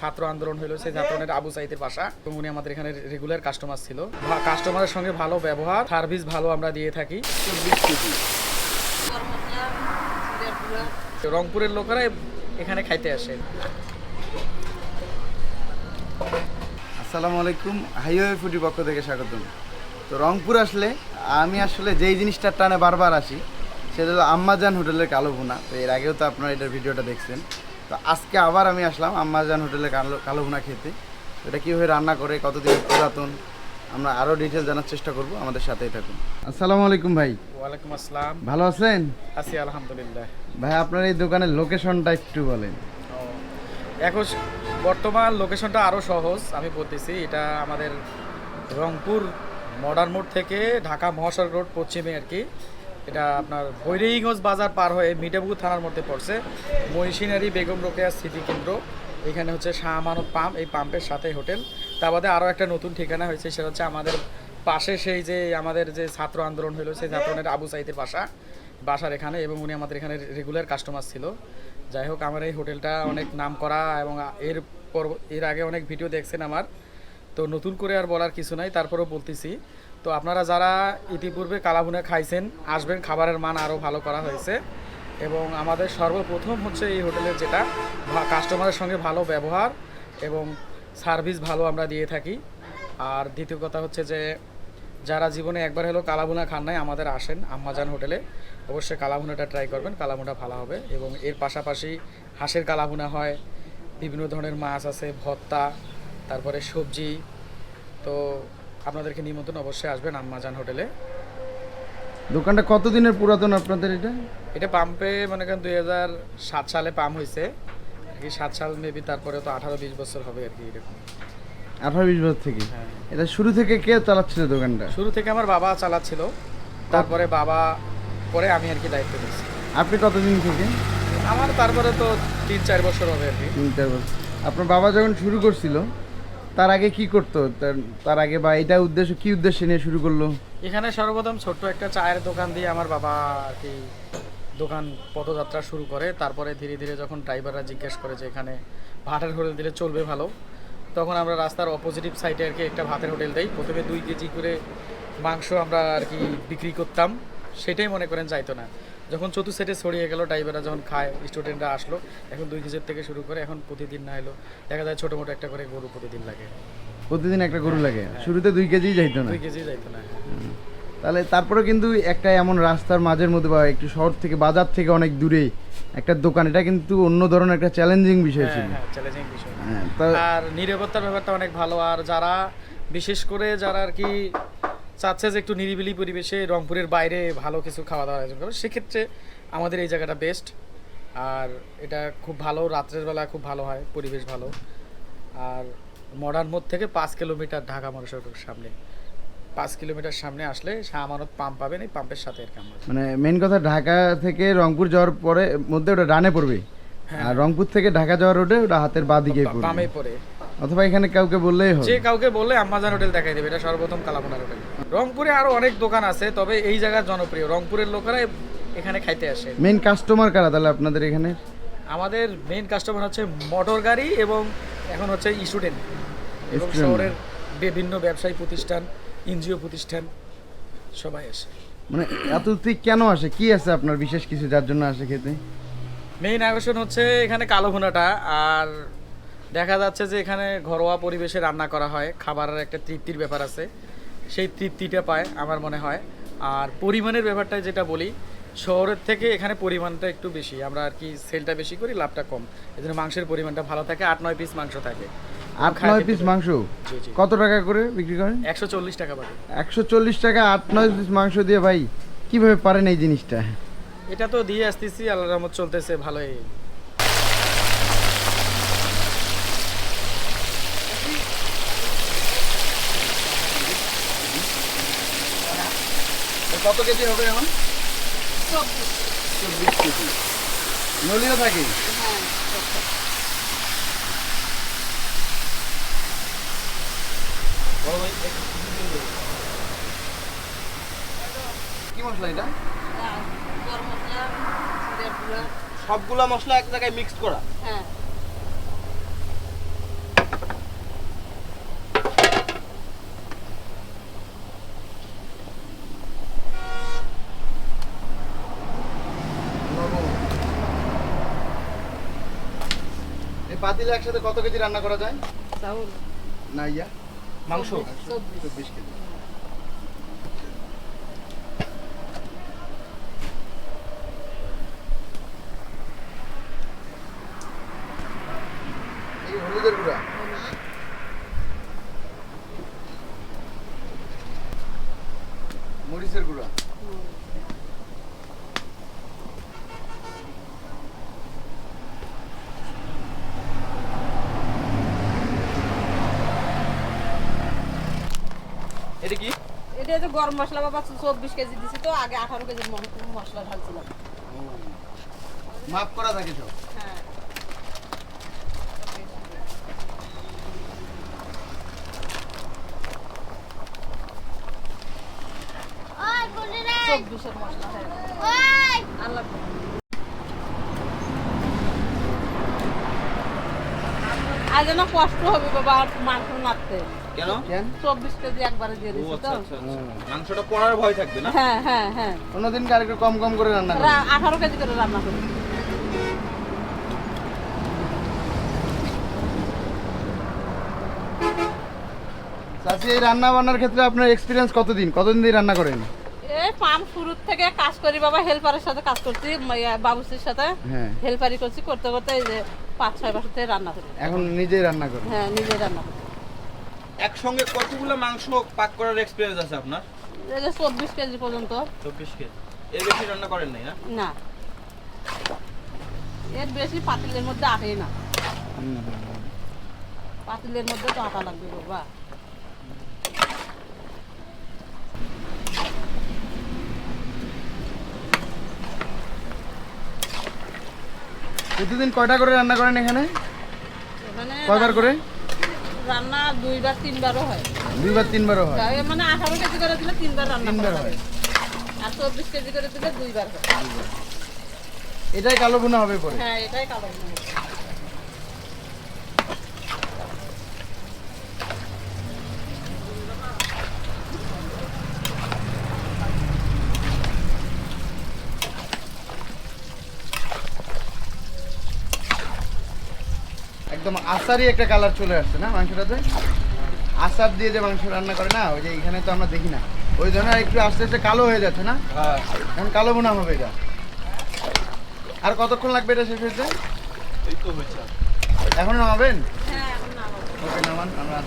ছাত্র আন্দোলন হলো সেই ছাত্রনের আবু সাইদের বাসা। এবং উনি আমাদের এখানে রেগুলার কাস্টমার ছিল। কাস্টমারের সঙ্গে ভালো ব্যবহার সার্ভিস ভালো আমরা দিয়ে থাকি। রংপুরের লোকেরা এখানে খাইতে আসে। আসসালামু আলাইকুম। হাইওয়ে ফুডি পক্ষ থেকে স্বাগতম। তো রংপুর আসলে, আমি আসলে যেই জিনিসটার টানে বারবার আসি, সেটা হলো আম্মাজান হোটেলের কালো ভুনা। তো এর আগেও তো আপনারা এটার ভিডিওটা দেখছেন। তো আজকে আবার আমি আসলাম আম্মাজান হোটেলে কালো কালো ভুনা খেতে। এটা কীভাবে রান্না করে কতদিন পুরাতন আমরা আরও ডিটেল জানার চেষ্টা করব আমাদের সাথেই থাকুন। আসসালামু আলাইকুম ভাই। ওয়ালাইকুম আসসালাম। ভালো আছেন? আছি আলহামদুলিল্লাহ। ভাই আপনার এই দোকানের লোকেশনটা একটু বলেন। এখন বর্তমান লোকেশনটা আরও সহজ আমি বলতেছি এটা আমাদের রংপুর মডার্ন মোড় থেকে ঢাকা মহাসড়ক রোড পশ্চিমে আর কি। এটা আপনার বৈরিগঞ্জ বাজার পার হয়ে মিঠাপুকুর থানার মধ্যে পড়ছে। মহিষিনারি বেগম রোকেয়া স্মৃতি কেন্দ্র। এখানে হচ্ছে শাহ আমানত পাম্প, এই পাম্পের সাথে হোটেল। তা বাদে আরও একটা নতুন ঠিকানা হয়েছে, সেটা হচ্ছে আমাদের পাশে সেই যে আমাদের যে ছাত্র আন্দোলন হলো, সেই ছাত্রনের আবু সাইদের বাসা, বাসার এখানে, এবং উনি আমাদের এখানে রেগুলার কাস্টমার ছিল। যাই হোক, আমার এই হোটেলটা অনেক নাম করা এবং এর পর, এর আগে অনেক ভিডিও দেখছেন আমার। তো নতুন করে আর বলার কিছু নাই, তারপরেও বলতেছি। তো আপনারা যারা ইতিপূর্বে কালাভুনা খাইছেন, আসবেন, খাবারের মান আরও ভালো করা হয়েছে। এবং আমাদের সর্বপ্রথম হচ্ছে এই হোটেলের যেটা কাস্টমারের সঙ্গে ভালো ব্যবহার এবং সার্ভিস ভালো আমরা দিয়ে থাকি। আর দ্বিতীয় কথা হচ্ছে যে, যারা জীবনে একবার হলো কালাভুনা খান নাই, আমাদের আসেন আম্মাজান হোটেলে। অবশ্যই কালাভুনাটা ট্রাই করবেন কালাভুনা ভালো হবে। এবং এর পাশাপাশি হাঁসের কালাভুনা হয়, বিভিন্ন ধরনের মাছ আছে ভর্তা তারপরে সবজি। তো আপনাদেরকে নিমন্ত্রণ অবশ্যই আসবেন আম্মাজান হোটেলে। দোকানটা কতদিনের পুরাতন আপনাদের এটা? এটা পাম্পে মনে করেন দুই হাজার সাত সালে পাম্প হয়েছে আর কি সাত সাল মেবি তারপরে তো আঠারো বিশ বছর হবে আর কি এরকম। আঠারো বিশ বছর থেকে? হ্যাঁ। এটা শুরু থেকে কে চালাচ্ছিল দোকানটা? শুরু থেকে আমার বাবা চালাচ্ছিল। তারপরে বাবা পরে আমি আর কি দায়িত্ব নিয়েছি। আপনি কতদিন থেকে? আমার তারপরে তো তিন চার বছর হবে আর কি। তিন চার বছর। আপনার বাবা যখন শুরু করছিল তার আগে কি করতো? তার- আগে বা এটা উদ্দেশ্য, কি উদ্দেশ্যে নিয়ে শুরু করল? এখানে সর্বপ্রথম ছোট্ট একটা চায়ের দোকান দিয়ে আমার বাবা আর কি দোকান পদযাত্রা শুরু করে। তারপরে ধীরে ধীরে যখন ড্রাইভাররা জিজ্ঞেস করে যে এখানে ভাতের হোটেল দিলে চলবে ভালো, তখন আমরা রাস্তার অপোজিটিভ সাইডে আর কি একটা ভাতের হোটেল দেই। প্রথমে দুই কেজি করে মাংস আমরা আর কি বিক্রি করতাম। সেটাই মনে করেন যাইতো না। যখন চতুর্থ সেটে ছড়িয়ে গেল ড্রাইভাররা যখন খায় স্টুডেন্টরা আসলো এখন দুই কেজির থেকে শুরু করে এখন প্রতিদিন না এলো দেখা যায় ছোটো মোটো একটা করে গরু প্রতিদিন লাগে। প্রতিদিন একটা গরু লাগে? শুরুতে দুই কেজি যাইতো না? দুই কেজি যাইতো না তাহলে তারপরে কিন্তু একটা এমন রাস্তার মাঝের মধ্যে বা একটু শহর থেকে বাজার থেকে অনেক দূরে একটা দোকান এটা কিন্তু অন্য ধরনের একটা চ্যালেঞ্জিং বিষয় হ্যাঁ ছিল। হ্যাঁ চ্যালেঞ্জিং বিষয়। হ্যাঁ, আর নিরাপত্তার ব্যাপারটা অনেক ভালো আর যারা বিশেষ করে যারা আর কি চাচ্ছে যে একটু নিরিবিলি পরিবেশে রংপুরের বাইরে ভালো কিছু খাওয়া দাওয়ার আয়োজন করবে। সেক্ষেত্রে আমাদের এই জায়গাটা বেস্ট আর এটা খুব ভালো রাত্রের বেলা খুব ভালো হয় পরিবেশ ভালো। আর মডার্ন মোড় থেকে পাঁচ কিলোমিটার ঢাকা মানুষের সামনে। পাঁচ কিলোমিটার সামনে আসলে শাহ আমানত পাম্প পাবেন এই পাম্পের সাথে আর কি আমরা মানে মেন কথা ঢাকা থেকে রংপুর যাওয়ার পরে মধ্যে ওটা ডানে পড়বে। হ্যাঁ। আর রংপুর থেকে ঢাকা যাওয়ার রোডে ওটা হাতের বাঁ দিকে পড়বে। অথবা এখানে কাউকে বললেই হবে। যে কাউকে বললে আম্মাজান হোটেল দেখাই দেবে এটা সর্বপ্রথম কালাপোনার হোটেল। রংপুরে আরও অনেক দোকান আছে তবে এই জায়গা জনপ্রিয়। রংপুরের লোকেরা এখানে খাইতে আসে। মেন কাস্টমার কারা তাহলে আপনাদের এখানে? আমাদের মেইন কাস্টমার হচ্ছে মোটর গাড়ি এবং এখন হচ্ছে স্টুডেন্ট এবং শহরের বিভিন্ন ব্যবসায়ী প্রতিষ্ঠান এনজিও প্রতিষ্ঠান সবাই আসে। মানে এত ঠিক কেন আসে? কি আছে আপনার বিশেষ কিছু যার জন্য আসে খেতে? মেইন আকর্ষণ হচ্ছে এখানে কালো ভুনাটা আর দেখা যাচ্ছে যে এখানে ঘরোয়া পরিবেশে রান্না করা হয় খাবারের একটা তৃপ্তির ব্যাপার আছে। সেই তৃপ্তিটা পায় আমার মনে হয়। আর পরিমাণের ব্যাপারটা যেটা বলি শহরের থেকে এখানে পরিমাণটা একটু বেশি। আমরা আর কি সেলটা বেশি করি লাভটা কম। এই জন্য মাংসের পরিমাণটা ভালো থাকে আট নয় পিস মাংস থাকে। আট নয় পিস মাংস? কত টাকা করে বিক্রি করেন? একশো চল্লিশ টাকা পাবে একশো চল্লিশ টাকা আট নয় পিস মাংস দিয়ে ভাই কীভাবে পারেন এই জিনিসটা? এটা তো দিয়ে আসতেছি আল্লাহ রহমত চলতেছে ভালোই। কত কেজি হবে এখন? চব্বিশ কেজি। নলিও থাকে? কি মশলা এটা? সবগুলা মশলা এক জায়গায় মিক্স করা? ও পাতিলে একসাথে কত কেজি রান্না করা যায়? চাউল। না ইয়া? মাংস। চব্বিশ চব্বিশ কেজি এই হলুদের গুঁড়া মরিচের গুঁড়া এটা কি এটা যে গরম মশলা বাবা চব্বিশ কেজি দিছি তো আগে আঠারো কেজির ম- মশলা ঢালছিলাম। মাপ করা থাকে সব। হ্যাঁ। চব্বিশের মশলা আল্লাহ আজ যেন কষ্ট হবে বাবা আর মাংস মারতে। কেন? কেন? চব্বিশ কেজি একবারে দিয়ে দিচ্ছি আচ্ছা তো। আচ্ছা আচ্ছা। মাংসটা পড়ার ভয় থাকবে না? হ্যাঁ হ্যাঁ হ্যাঁ। কোনোদিন আর একটু কম কম করে রান্না করি। আঠারো কেজি করে রান্না করি। চাচি এই রান্না বান্নার ক্ষেত্রে আপনার এক্সপিরিয়েন্স কতদিন? কতদিন দিয়ে রান্না করেন? এই পাম্প শুরুর থেকে কাজ করি বাবা হেল্পারের সাথে কাজ করছি বাবুসির সাথে। হ্যাঁ। হেল্পারি করছি করতে করতে এই যে পাঁচ ছয় বছর থেকে রান্না করি। এখন নিজেই রান্না করেন? হ্যাঁ নিজে রান্না করি। একসঙ্গে কতগুলো মাংস পাক করার এক্সপিরিয়েন্স আছে আপনার? চব্বিশ কেজি পর্যন্ত। চব্বিশ কেজি। এর বেশি রান্না করেন নাই না? না। এর বেশি পাতিলের মধ্যে আটেই না। পাতিলের মধ্যে তো আটা লাগবে বাবা প্রতিদিন কয়টা করে রান্না করেন এখানে? এখানে কয়বার করে? রান্না দুইবার তিনবারও হয়। দুইবার তিনবারও হয়? মানে আঠারো কেজি করে দিলে তিনবার রান্না তিনবার হয় হয়। আর চব্বিশ কেজি করে দিলে দুইবার হয়। এটাই কালো ভুনা হবে পরে? হ্যাঁ এটাই কালো ভুনা। আচারই একটা কালার চলে আসছে না মাংসটাতে? আসার দিয়ে যে মাংস রান্না করে না ওই যে এখানে তো আমরা দেখি না। ওই ধরনের একটু আস্তে আস্তে কালো হয়ে যাচ্ছে না? হ্যাঁ। এখন কালো বোনা হবে এটা। আর কতক্ষণ লাগবে এটা শেষ হতে হয়েছে। এখন নামাবেন? হ্যাঁ এখন ওকে নামান আমরা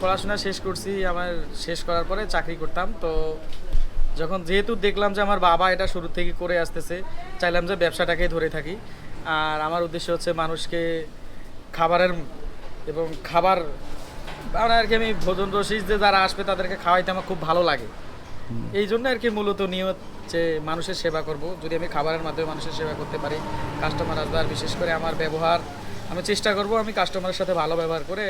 পড়াশোনা শেষ করছি আমার শেষ করার পরে চাকরি করতাম। তো যখন যেহেতু দেখলাম যে আমার বাবা এটা শুরু থেকে করে আসতেছে চাইলাম যে ব্যবসাটাকে ধরে থাকি। আর আমার উদ্দেশ্য হচ্ছে মানুষকে খাবারের এবং খাবার আর আর কি আমি ভোজন রসিক যে যারা আসবে তাদেরকে খাওয়াইতে আমার খুব ভালো লাগে। এই জন্য আর কি মূলত নিয়ত যে মানুষের সেবা করব। যদি আমি খাবারের মাধ্যমে মানুষের সেবা করতে পারি কাস্টমার আসবে আর বিশেষ করে আমার ব্যবহার আমি চেষ্টা করব আমি কাস্টমারের সাথে ভালো ব্যবহার করে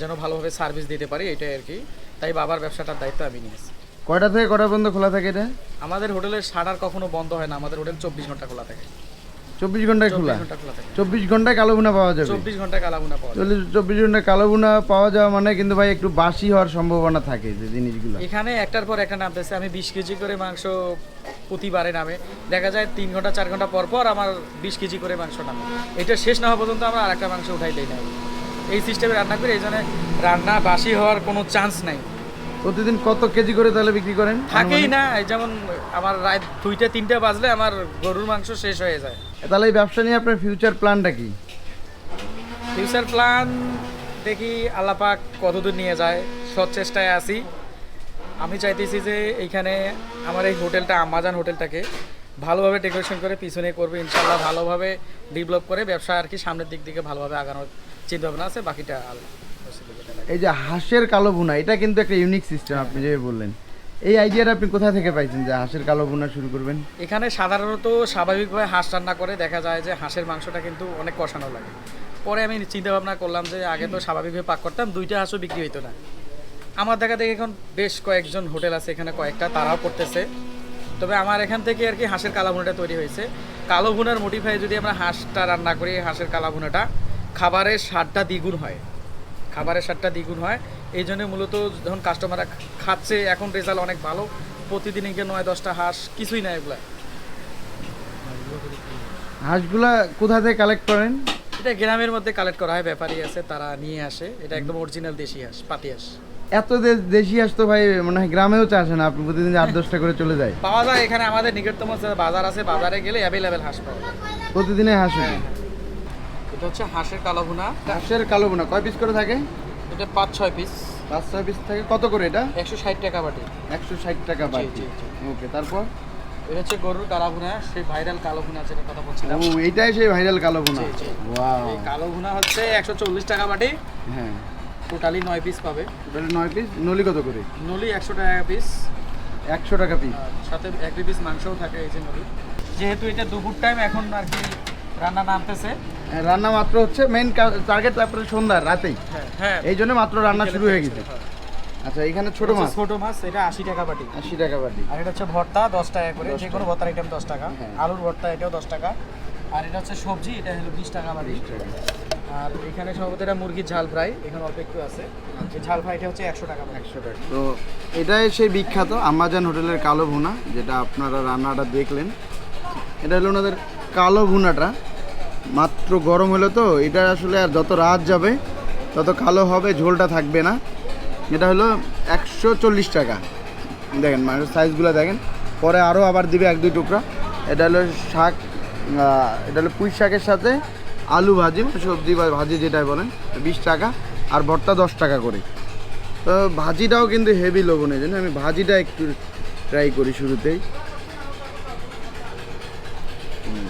যেন ভালোভাবে সার্ভিস দিতে পারি এটাই আর কি। তাই বাবার ব্যবসাটার দায়িত্ব আমি নিয়েছি। কয়টা থেকে কটা পর্যন্ত খোলা থাকে এটা? আমাদের হোটেলের শাটার কখনো বন্ধ হয় না আমাদের হোটেল চব্বিশ ঘণ্টা খোলা থাকে। চব্বিশ ঘন্টায় খোলা? চব্বিশ ঘন্টায় কালো বোনা পাওয়া যাবে? চব্বিশ ঘণ্টা কালাগুনা পাওয়া যায়। চল্লিশ চব্বিশ ঘন্টায় কালো বোনা পাওয়া যাওয়া মানে কিন্তু ভাই একটু বাসি হওয়ার সম্ভাবনা থাকে যে জিনিসগুলো। এখানে একটার পর একটা নামতেছে আমি বিশ কেজি করে মাংস প্রতিবারে নামে। দেখা যায় তিন ঘণ্টা চার ঘণ্টা পর পর আমার বিশ কেজি করে মাংস নামে। এটা শেষ না হওয়া পর্যন্ত আমরা আরেকটা মাংস উঠাই দেই না। এই সিস্টেমে রান্না করি এই জন্য রান্না বাসি হওয়ার কোনো চান্স নাই। প্রতিদিন কত কেজি করে তাহলে বিক্রি করেন থাকেই না এই যেমন আমার রাত দুইটা তিনটা বাজলে আমার গরুর মাংস শেষ হয়ে যায়। তাহলে এই ব্যবসা নিয়ে আপনার ফিউচার প্ল্যানটা কি? ফিউচার প্ল্যান দেখি আল্লাপাক কতদূর নিয়ে যায় সৎ চেষ্টায় আছি। আমি চাইতেছি যে এইখানে আমার এই হোটেলটা আমাজান হোটেলটাকে ভালোভাবে ডেকোরেশন করে পিছনে করবে ইনশাল্লাহ ভালোভাবে ডেভেলপ করে ব্যবসা আর কি সামনের দিক থেকে ভালোভাবে আগানোর চিন্তা ভাবনা আছে বাকিটা আল্লাহ এই যে হাঁসের কালো ভুনা এটা কিন্তু একটা ইউনিক সিস্টেম আপনি যে বললেন। এই আইডিয়াটা আপনি কোথা থেকে পাইছেন যে হাঁসের কালো বোনা শুরু করবেন? এখানে সাধারণত স্বাভাবিকভাবে হাঁস রান্না করে দেখা যায় যে হাঁসের মাংসটা কিন্তু অনেক কষানো লাগে। পরে আমি চিন্তা ভাবনা করলাম যে আগে তো স্বাভাবিকভাবে পাক করতাম দুইটা হাঁসও বিক্রি হইতো না। আমার দেখা দেখে এখন বেশ কয়েকজন হোটেল আছে এখানে কয়েকটা তারাও করতেছে। তবে আমার এখান থেকে আর কি হাঁসের কালা ভুনাটা তৈরি হয়েছে। কালো ভুনার মোটিফাই যদি আমরা হাঁসটা রান্না করি হাঁসের কালা ভুনাটা খাবারের স্বাদটা দ্বিগুণ হয়। খাবারের স্বাদটা দ্বিগুণ হয়। এই জন্য মূলত যখন কাস্টমাররা খাচ্ছে এখন রেজাল্ট অনেক ভালো। প্রতিদিন গিয়ে নয় দশটা হাঁস কিছুই না এগুলা। হাঁসগুলা কোথা থেকে কালেক্ট করেন? এটা গ্রামের মধ্যে কালেক্ট করা হয় ব্যাপারী আছে তারা নিয়ে আসে। এটা একদম অরিজিনাল দেশি হাঁস পাতি হাঁস। এত দেশি হাঁস তো ভাই মনে হয় গ্রামেও চাষে না। আপনি প্রতিদিন আট দশটা করে চলে যায়। পাওয়া যায় এখানে আমাদের নিকটতম বাজার আছে বাজারে গেলে অ্যাভেলেবেল হাঁস পাওয়া যায়। প্রতিদিনে হাঁস হয়। এটা হচ্ছে হাঁসের কালো ভুনা। হাঁসের কালো বোনা কয় পিস করে থাকে? এটা পাঁচ ছয় পিস পাঁচ ছয় পিস থাকে। কত করে এটা? একশো ষাট টাকা বাটি। একশো ষাট টাকা বাটি। ওকে তারপর? এটা হচ্ছে গরুর কালো ভুনা সেই ভাইরাল কালো ভুনা যেটা কথা বলছিলাম। ও এইটাই সেই ভাইরাল কালো জি। ওয়াও। এই কালো ভুনা হচ্ছে একশো চল্লিশ টাকা বাটি। হ্যাঁ। টোটালি নয় পিস পাবে। ওটা নয় পিস নলি কত করে? নলি একশো টাকা পিস একশো টাকা পিস সাথে এক পিস মাংসও থাকে এই যে নলি। যেহেতু এটা দুপুর টাইম এখন আর কি রান্না নামতেছে। রান্না মাত্র হচ্ছে মেইন টার্গেট তারপরে সন্ধ্যা রাতেই। হ্যাঁ হ্যাঁ। এই জন্য মাত্র রান্না শুরু হয়ে গেছে। হ্যাঁ। আচ্ছা এখানে ছোট মাছ? ছোট মাছ এটা আশি টাকা বাটি। আশি টাকা বাটি। আর এটা হচ্ছে ভর্তা দশ টাকা করে। 10 যে কোনো ভর্তার আইটেম দশ টাকা। হ্যাঁ। আলুর ভর্তা এটাও দশ টাকা। আর এটা হচ্ছে সবজি এটা হলো বিশ টাকা বাটি। আর এখানে সম্ভবত এটা মুরগির ঝাল ফ্রাই এখানে অল্প একটু আছে। ঝাল ফ্রাইটা হচ্ছে একশো টাকা একশো টাকা। তো এটাই সেই বিখ্যাত আমাজান হোটেলের কালো ভুনা যেটা আপনারা রান্নাটা দেখলেন। এটা হলো ওনাদের কালো ভুনাটা। মাত্র গরম হলো তো, এটা আসলে আর যত রাত যাবে, তত কালো হবে, ঝোলটা থাকবে না। এটা হলো একশো চল্লিশ টাকা। দেখেন মানে সাইজগুলো দেখেন। পরে আরও আবার দিবে এক দুই টুকরা। এটা হলো শাক এটা হলো পুঁই শাকের সাথে আলু ভাজি মানে সবজি বা ভাজি যেটাই বলেন, বিশ টাকা। আর ভর্তা দশ টাকা করে। তো ভাজিটাও কিন্তু হেভি লবণ এই জন্য। আমি ভাজিটা একটু ট্রাই করি শুরুতেই হুম।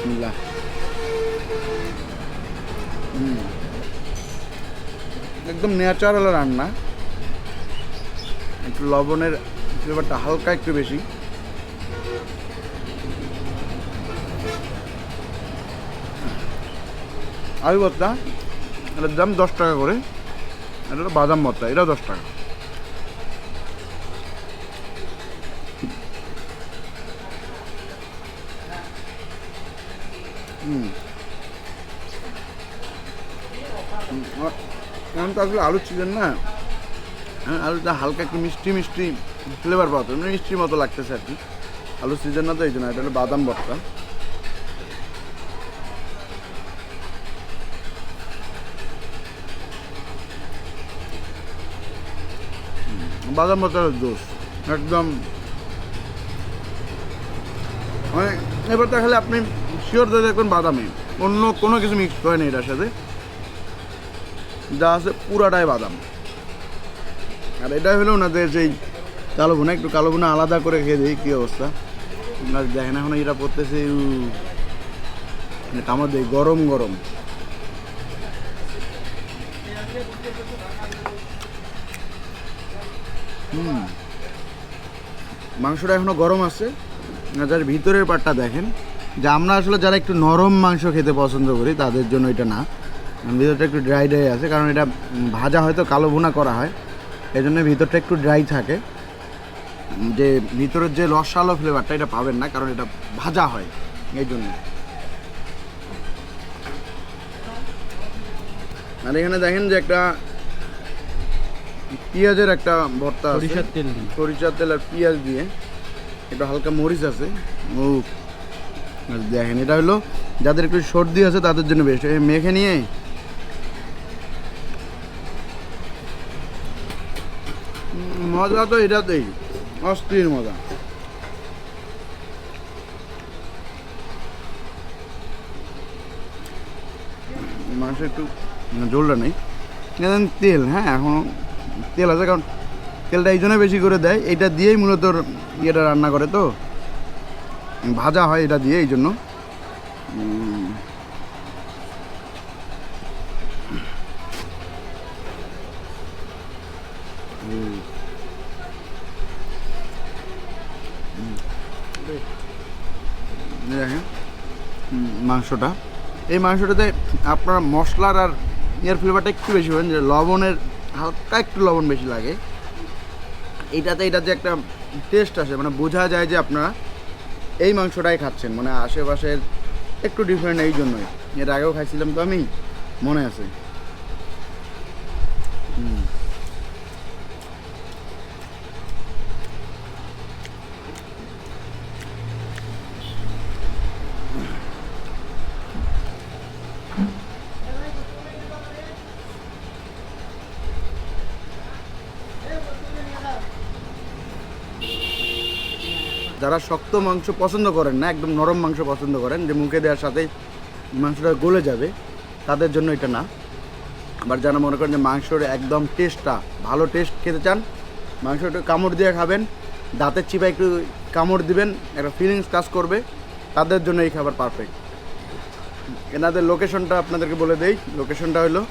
বিসমিল্লাহ হুম। একদম ন্যাচারাল রান্না। একটু লবণের ফ্লেভারটা হালকা একটু বেশি। আলু ভর্তা এটার দাম দশ টাকা করে। এটা বাদাম ভর্তা, এটাও দশ টাকা। এখন তো আসলে আলুর সিজন না হ্যাঁ, আলুটা হালকা কি মিষ্টি মিষ্টি ফ্লেভার পাওয়া তো এমনি মিষ্টির মতো লাগতেছে আর কি। আলুর সিজন না তো এই জন্য এটা হলো বাদাম ভর্তা। বাদাম ভর্তার দোষ একদম। মানে এবার তাহলে আপনি শিওর দিয়ে দেখবেন বাদামি। অন্য কোনো কিছু মিক্স করেনি এটার সাথে। যা আছে পুরাটাই বাদাম। আর এটা হলো ওনাদের যেই কালো ভুনা। একটু কালো ভুনা আলাদা করে খেয়ে দিই কী অবস্থা। আপনার দেখেন এখন এটা পড়তেছে উ, মানে গরম গরম। হুম। মাংসটা এখনও গরম আছে। আর যার ভিতরের পাটটা দেখেন। যে আমরা আসলে যারা একটু নরম মাংস খেতে পছন্দ করি তাদের জন্য এটা না। ভিতরটা একটু ড্রাই ড্রাই আছে কারণ এটা ভাজা হয়তো কালো ভুনা করা হয়। এই জন্য ভিতরটা একটু ড্রাই থাকে। যে ভিতরের যে রসালো ফ্লেভারটা এটা পাবেন না কারণ এটা ভাজা হয় এই জন্য। আর এখানে দেখেন যে একটা পেঁয়াজের একটা ভর্তা সরিষার তেল সরিষার তেল আর পেঁয়াজ দিয়ে। একটু হালকা মরিচ আছে। ও। দেখেন, এটা হলো যাদের একটু সর্দি আছে তাদের জন্য বেস্ট। এই মেখে নিয়ে মজা তো এটাতেই, অস্থির মজা। মাংস একটু ঝোলটা নেই। তেল হ্যাঁ এখনও তেল আছে, কারণ তেলটা এই জন্য বেশি করে দেয়। এটা দিয়েই মূলত ইয়েটা রান্না করে তো। ভাজা হয় এটা দিয়ে, এই জন্য। মাংসটা। এই মাংসটাতে আপনার মশলার আর ইয়ার ফ্লেভারটা একটু বেশি হবেন যে লবণের হালকা একটু লবণ বেশি লাগে। এটাতে এটাতে একটা টেস্ট আসে মানে বোঝা যায় যে আপনারা এই মাংসটাই খাচ্ছেন মানে আশেপাশের একটু ডিফারেন্ট এই জন্যই এর আগেও খাইছিলাম তো আমি, মনে আছে হুম। যারা শক্ত মাংস পছন্দ করেন না, একদম নরম মাংস পছন্দ করেন, যে মুখে দেওয়ার সাথেই মাংসটা গলে যাবে, তাদের জন্য এটা না। আবার যারা মনে করেন যে মাংসর একদম টেস্টটা ভালো টেস্ট খেতে চান মাংস একটু কামড় দিয়ে খাবেন, দাঁতের চিপা একটু কামড় দিবেন, একটা ফিলিংস কাজ করবে, তাদের জন্য এই খাবার পারফেক্ট এনাদের লোকেশনটা আপনাদেরকে বলে দেই। লোকেশনটা হলো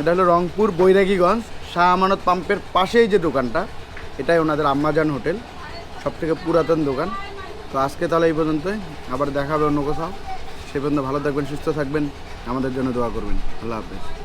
এটা হলো রংপুর বৈরাগীগঞ্জ শাহ আমানত পাম্পের পাশেই যে দোকানটা, এটাই ওনাদের আম্মাজান হোটেল। সব থেকে পুরাতন দোকান। তো আজকে তাহলে এই পর্যন্তই। আবার দেখা হবে অন্য কোথাও। সে পর্যন্ত ভালো থাকবেন, সুস্থ থাকবেন। আমাদের জন্য দোয়া করবেন। আল্লাহ হাফেজ।